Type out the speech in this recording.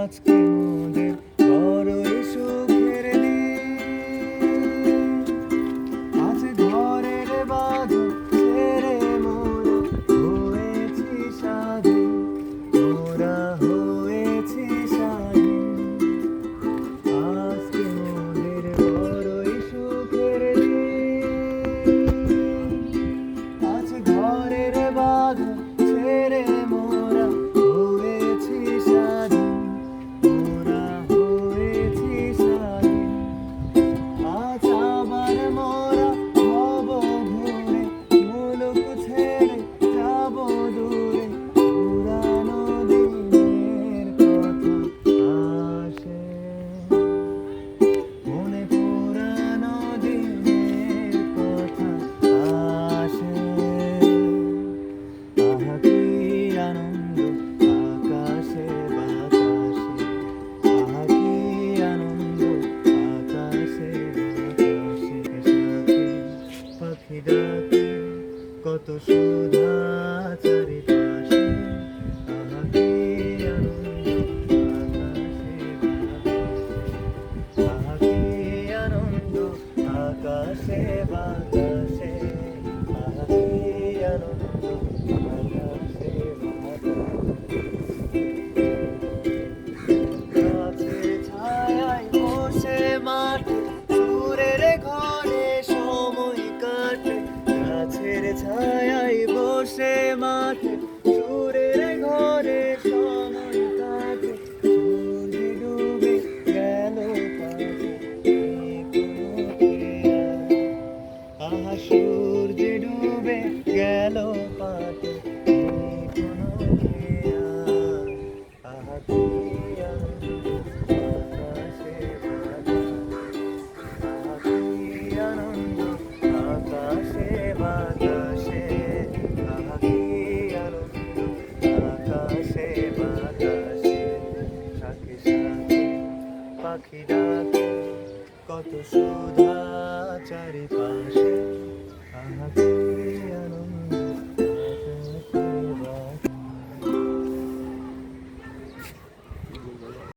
Let's go. Sudha সে মাঠে সুরের ঘরে সময় কাটে সূর্যে ডুবে গেল আহা সূর্যে ডুবে পাখি ডাকে কত সুধা চারিপাশে আনন্দ